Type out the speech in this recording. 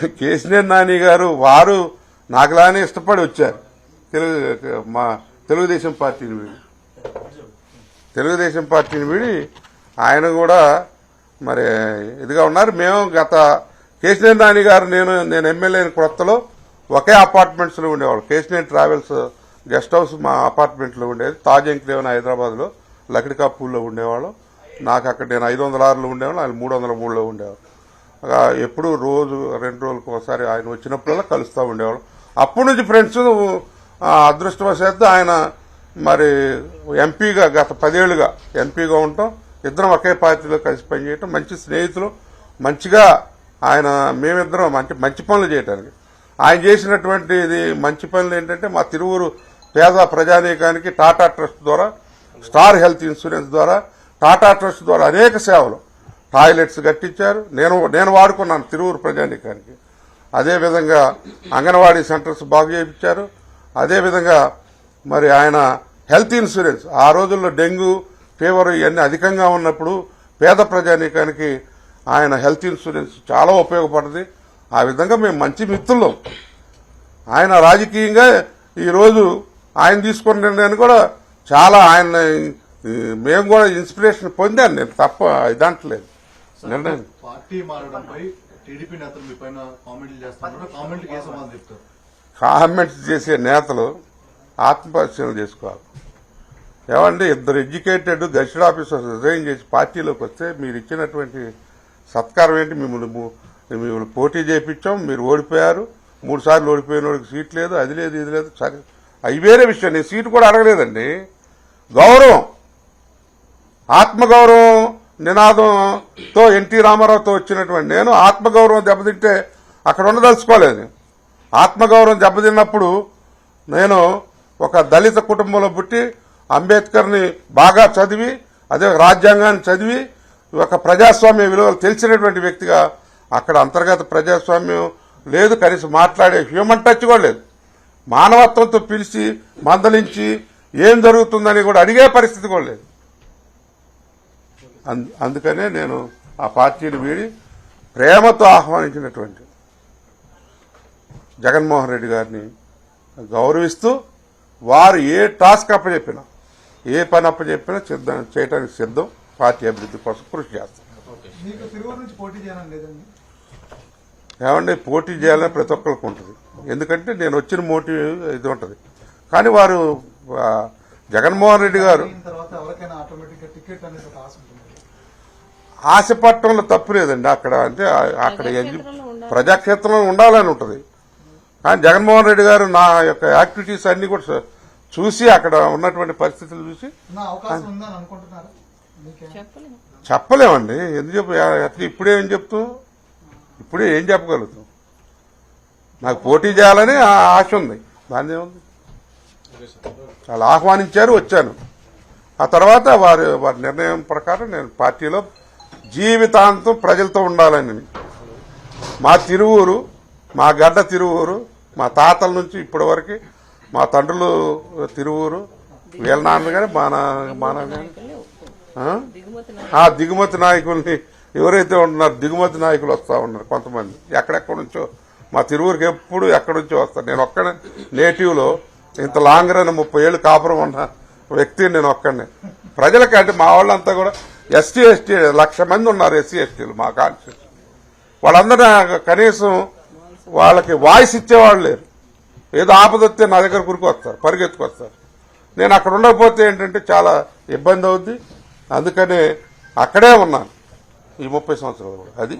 కేసీఆర్ నాని గారు వారు నాకులానే ఇష్టపడి వచ్చారు. తెలుగు మా తెలుగుదేశం పార్టీని వీడి. తెలుగుదేశం పార్టీని వీడి ఆయన కూడా మరి ఇదిగా ఉన్నారు. మేము గత కేసీఆర్ నాని గారు నేను నేను ఎమ్మెల్యే కొత్తలో ఒకే అపార్ట్మెంట్స్లో ఉండేవాళ్ళు. కేసీఆర్ ట్రావెల్స్ గెస్ట్ హౌస్ మా అపార్ట్మెంట్లో ఉండేది. తాజ్ ఎంక్లేవన్ హైదరాబాద్లో లకిడికాపూల్లో ఉండేవాళ్ళం. నాకు అక్కడ నేను ఐదు వందల ఆరులో ఉండేవాళ్ళు ఆయన మూడు వందల మూడులో ఉండేవాళ్ళు ఎప్పుడు రోజు రెండు రోజులకు ఒకసారి ఆయన వచ్చినప్పుడల్లా కలుస్తూ ఉండేవాళ్ళం. అప్పటి నుంచి ఫ్రెండ్స్ అదృష్టవశాత్తు ఆయన మరి ఎంపీగా గత పదేళ్ళుగా ఎంపీగా ఉండటం ఇద్దరం ఒకే పార్టీలో కలిసి పనిచేయటం మంచి స్నేహితులు మంచిగా ఆయన మేమిద్దరం మంచి మంచి పనులు చేయటానికి. ఆయన చేసినటువంటిది మంచి పనులు ఏంటంటే మా తిరువురు పేద ప్రజానీకానికి టాటా ట్రస్ట్ ద్వారా స్టార్ హెల్త్ ఇన్సూరెన్స్ ద్వారా టాటా ట్రస్ట్ ద్వారా అనేక సేవలు టాయిలెట్స్ కట్టించారు. నేను నేను వాడుకున్నాను తిరువురు ప్రజానీకానికి. అదేవిధంగా అంగన్వాడీ సెంటర్స్ బాగు చేయించారు. అదేవిధంగా మరి ఆయన హెల్త్ ఇన్సూరెన్స్ ఆ రోజుల్లో డెంగ్యూ ఫీవర్ ఇవన్నీ అధికంగా ఉన్నప్పుడు పేద ప్రజానీకానికి ఆయన హెల్త్ ఇన్సూరెన్స్ చాలా ఉపయోగపడింది ఆ విధంగా మేము మంచి మిత్రులం. ఆయన రాజకీయంగా ఈరోజు ఆయన తీసుకున్న నిర్ణయాన్ని కూడా చాలా ఆయన మేము కూడా ఇన్స్పిరేషన్ పొందాను. నేను తప్ప ఇదంటలేదు నిర్ణయం పార్టీ మారడంపై టీడీపీ నేతలు మీ పైన కామెంట్లు చేస్తున్నారు కామెంట్కి ఏ సమాధానం చెప్తారు. కామెంట్స్ చేసే నేతలు ఆత్మపరిశీలన చేసుకోవాలి. ఏమంటే ఇద్దరు ఎడ్యుకేటెడ్ గెస్టెడ్ ఆఫీసర్స్ రిజైన్ చేసి పార్టీలోకి వస్తే మీరు ఇచ్చినటువంటి సత్కారం ఏంటి? మిమ్మల్ని మిమ్మల్ని పోటీ చేయించాం మీరు ఓడిపోయారు. మూడు సార్లు ఓడిపోయిన వాడికి సీట్ లేదు అది లేదు ఇది లేదు సరే అవి వేరే విషయం నేను సీటు కూడా అడగలేదండి. గౌరవం. ఆత్మగౌరవం నినాదంతో ఎన్టీ రామారావుతో వచ్చినటువంటి నేను ఆత్మగౌరవం దెబ్బతింటే అక్కడ ఉండదలుచుకోలేదు. ఆత్మగౌరవం దెబ్బతిన్నప్పుడు నేను ఒక దళిత కుటుంబంలో పుట్టి అంబేద్కర్ని బాగా చదివి అదే రాజ్యాంగాన్ని చదివి ఒక ప్రజాస్వామ్య విలువలు తెలిసినటువంటి వ్యక్తిగా అక్కడ అంతర్గత ప్రజాస్వామ్యం లేదు కనీసం మాట్లాడే హ్యూమన్ టచ్ కూడా లేదు. మానవత్వంతో పిలిచి మందలించి ఏం జరుగుతుందని కూడా అడిగే పరిస్థితి కూడా లేదు. అందుకనే నేను ఆ పార్టీని వీడి ప్రేమతో ఆహ్వానించినటువంటి జగన్మోహన్ రెడ్డి గారిని గౌరవిస్తూ వారు ఏ టాస్క్ అప్పచెప్పినా ఏ పని అప్పచెప్పినా సిద్ధం చేయడానికి సిద్ధం. పార్టీ అభివృద్ధి కోసం కృషి చేస్తాం. నుంచి పోటీ చేయాలని ప్రతి ఒక్కరికి ఉంటుంది. ఎందుకంటే నేను వచ్చిన మోటివ్ ఇది ఉంటుంది. కానీ వారు జగన్మోహన్ రెడ్డి గారు అయిన తర్వాత ఎవరికైనా ఆటోమేటిక్గా టికెట్ అనేది ఒక ఆశ ఉంటుంది ఆశపట్టడంలో తప్పు లేదండి అక్కడ. అంటే అక్కడ ప్రజాక్షేత్రంలో ఉండాలని ఉంటుంది. కానీ జగన్మోహన్ రెడ్డి గారు నా యొక్క యాక్టివిటీస్ అన్ని కూడా చూ- చూసి అక్కడ ఉన్నటువంటి పరిస్థితులు చూసి ఉన్న అవకాశం ఉందని అనుకుంటున్నారు? మీకే చెప్పలేమండి. ఎందుకు చెప్పు అట్లా ఇప్పుడే ఏం చెప్తూ? ఇప్పుడే ఏం చెప్పగలుగుతాం? నాకు పోటీ చేయాలని ఆ ఆశ ఉంది. దాని ఏముంది? వాళ్ళు ఆహ్వానించారు వచ్చాను ఆ తర్వాత వారి వారి నిర్ణయం ప్రకారం నేను పార్టీలో జీవితాంతం ప్రజలతో ఉండాలని. మా తిరువూరు మా గడ్డ తిరువూరు మా తాతల నుంచి ఇప్పటి వరకు మా తండ్రులు తిరువూరు వీళ్ళ నాన్న కానీ మా మా నాన్న ఆ? దిగుమతి నాయకుల్ని ఎవరైతే ఉంటున్నారో దిగుమతి నాయకులు వస్తూ ఉన్నారు కొంతమంది. ఎక్కడెక్కడి నుంచో మా తిరువురికి ఎప్పుడు ఎక్కడి నుంచో వస్తారు. నేను ఒక్కడే నేటివ్లో ఇంత లాంగ్ రన్ ముప్పై ఏళ్ళు కాపురం ఉన్న వ్యక్తి నేను ఒక్కడిని. ప్రజలకి అంటే మా వాళ్ళంతా కూడా ఎస్టీ ఎస్టీ లక్ష మంది ఉన్నారు ఎస్సీ ఎస్టీలు మా కాన్స్టిట్యూషన్ వాళ్ళందరూ కనీసం వాళ్ళకి వాయిస్ ఇచ్చేవాళ్ళు లేరు. ఏదో ఆపదొస్తే నా దగ్గర కురికొస్తారు పరిగెత్తుకొస్తారు. నేను అక్కడ ఉండకపోతే ఏంటంటే చాలా ఇబ్బంది అవుద్ది. అందుకనే అక్కడే ఉన్నాను ఈ ముప్పై సంవత్సరాలు కూడా అది